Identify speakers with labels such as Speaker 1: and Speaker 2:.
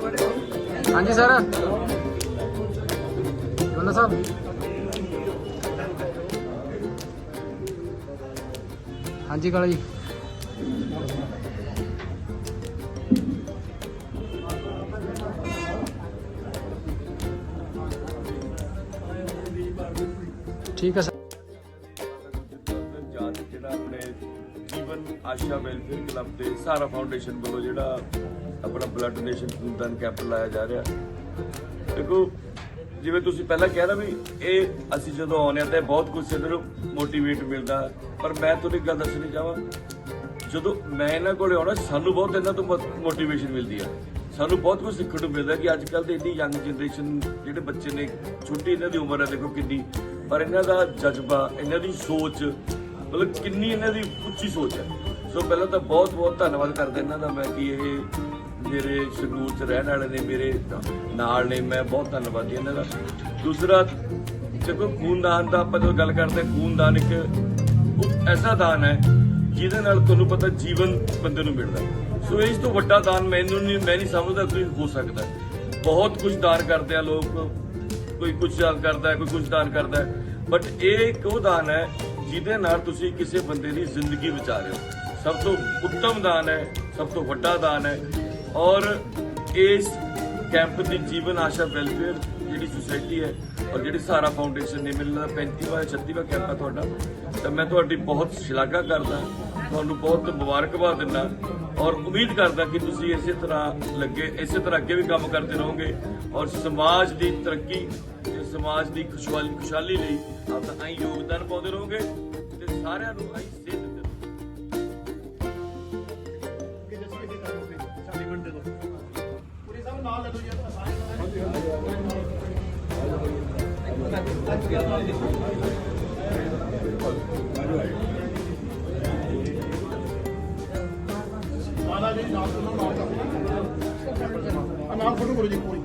Speaker 1: ਹਾਂਜੀ ਸਰ। ਜੋਨਾ ਸਾਹਿਬ। ਹਾਂਜੀ ਕਾਲਾ ਜੀ। ਠੀਕ ਹੈ ਸਰ।
Speaker 2: ਆਸ਼ਾ ਵੈਲਫੇਅਰ ਕਲੱਬ ਤੇ ਸਾਰਾ ਫਾਊਂਡੇਸ਼ਨ ਵੱਲੋਂ ਜਿਹੜਾ ਆਪਣਾ ਬਲੱਡ ਡੋਨੇਸ਼ਨ ਖੂਨਦਾਨ ਕੈਂਪ ਲਾਇਆ ਜਾ ਰਿਹਾ। ਦੇਖੋ, ਜਿਵੇਂ ਤੁਸੀਂ ਪਹਿਲਾਂ ਕਿਹਾ ਨਾ ਵੀ ਇਹ ਅਸੀਂ ਜਦੋਂ ਆਉਂਦੇ ਹਾਂ ਤਾਂ ਬਹੁਤ ਕੁਝ ਸਿੱਧਰ ਮੋਟੀਵੇਟ ਮਿਲਦਾ। ਪਰ ਮੈਂ ਤੁਹਾਨੂੰ ਇੱਕ ਗੱਲ ਦੱਸਣੀ ਚਾਹਾਂ, ਜਦੋਂ ਮੈਂ ਇਹਨਾਂ ਕੋਲੇ ਆਉਣਾ, ਸਾਨੂੰ ਬਹੁਤ ਇਹਨਾਂ ਤੋਂ ਮੋਟੀਵੇਸ਼ਨ ਮਿਲਦੀ ਆ। ਸਾਨੂੰ ਬਹੁਤ ਕੁਝ ਸਿੱਖਣ ਨੂੰ ਮਿਲਦਾ ਕਿ ਅੱਜ ਕੱਲ ਦੇ ਇੰਨੀ ਯੰਗ ਜਨਰੇਸ਼ਨ ਜਿਹੜੇ ਬੱਚੇ ਨੇ, ਛੋਟੀ ਇਹਨਾਂ ਦੀ ਉਮਰ ਹੈ, ਦੇਖੋ ਕਿੰਨੀ। ਪਰ ਇਹਨਾਂ ਦਾ ਜਜ਼ਬਾ, ਇਹਨਾਂ ਦੀ ਸੋਚ ਮਤਲਬ ਕਿੰਨੀ ਇਹਨਾਂ ਦੀ ਉੱਚੀ ਸੋਚ ਹੈ। ਸੋ ਪਹਿਲਾਂ ਤਾਂ ਬਹੁਤ ਬਹੁਤ ਧੰਨਵਾਦ ਕਰਦਾ ਇਹਨਾਂ ਦਾ ਮੈਂ ਕਿ ਇਹ ਮੇਰੇ ਸੰਗਰੂਰ ਚ ਰਹਿਣ ਵਾਲੇ ਨੇ, ਮੇਰੇ ਨਾਲ ਨੇ, ਮੈਂ ਬਹੁਤ ਧੰਨਵਾਦੀ ਇਹਨਾਂ ਦਾ। ਦੂਸਰਾ, ਦੇਖੋ ਖੂਨਦਾਨ ਦਾ ਆਪਾਂ ਜਦੋਂ ਗੱਲ ਕਰਦੇ ਹਾਂ, ਖੂਨਦਾਨ ਇੱਕ ਐਸਾ ਦਾਨ ਹੈ ਜਿਹਦੇ ਨਾਲ ਤੁਹਾਨੂੰ ਪਤਾ ਜੀਵਨ ਬੰਦੇ ਨੂੰ ਮਿਲਦਾ ਸੋ ਇਸ ਤੋਂ ਵੱਡਾ ਦਾਨ ਮੈਨੂੰ ਨਹੀਂ, ਮੈਂ ਨਹੀਂ ਸਮਝਦਾ ਕੋਈ ਹੋ ਸਕਦਾ ਬਹੁਤ ਕੁਝ ਦਾਨ ਕਰਦੇ ਆ ਲੋਕ, ਕੋਈ ਕੁਝ ਦਾਨ ਕਰਦਾ ਹੈ, ਕੋਈ ਕੁਝ ਦਾਨ ਕਰਦਾ ਹੈ। ਬਟ ਇਹ ਇੱਕ ਉਹ ਦਾਨ ਹੈ ਜਿਹਦੇ ਨਾਲ ਤੁਸੀਂ ਕਿਸੇ ਬੰਦੇ ਦੀ ਜ਼ਿੰਦਗੀ ਬਚਾ ਰਹੇ ਹੋ। ਸਭ ਤੋਂ ਉੱਤਮ ਦਾਨ ਹੈ, ਸਭ ਤੋਂ ਵੱਡਾ ਦਾਨ ਹੈ। ਔਰ ਇਸ ਕੈਂਪ ਦੀ ਜੀਵਨ ਆਸ਼ਾ ਵੈਲਫੇਅਰ ਜਿਹੜੀ ਸੁਸਾਇਟੀ ਹੈ ਔਰ ਜਿਹੜੀ ਸਾਰਾ ਫਾਊਂਡੇਸ਼ਨ ਨੇ, ਮੈਨੂੰ ਲੱਗਦਾ 35ਵਾਂ 36ਵਾਂ ਕੈਂਪ ਹੈ ਤੁਹਾਡਾ, ਤਾਂ ਮੈਂ ਤੁਹਾਡੀ ਬਹੁਤ ਸ਼ਲਾਘਾ ਕਰਦਾ, ਤੁਹਾਨੂੰ ਬਹੁਤ ਮੁਬਾਰਕਬਾਦ ਦਿੰਦਾ ਔਰ ਉਮੀਦ ਕਰਦਾ ਕਿ ਤੁਸੀਂ ਇਸੇ ਤਰ੍ਹਾਂ ਲੱਗੇ, ਇਸੇ ਤਰ੍ਹਾਂ ਅੱਗੇ ਵੀ ਕੰਮ ਕਰਦੇ ਰਹੋਗੇ ਔਰ ਸਮਾਜ ਦੀ ਤਰੱਕੀ ਸਮਾਜ ਦੀ ਖੁਸ਼ਹਾਲੀ ਖੁਸ਼ਹਾਲੀ ਲਈ ਆਪਦਾ ਆਈ ਯੋਗਦਾਨ ਪਾਉਂਦੇ ਰਹੋਗੇ ਤੇ ਸਾਰਿਆਂ ਨੂੰ ਆਈ ਸੇਧ ਦਿੰਦੇ ਰਹੋਗੇ।
Speaker 3: ਨਾਮ ਫੋਟੋ ਕਰੋ ਜੀ ਪੂਰੀ।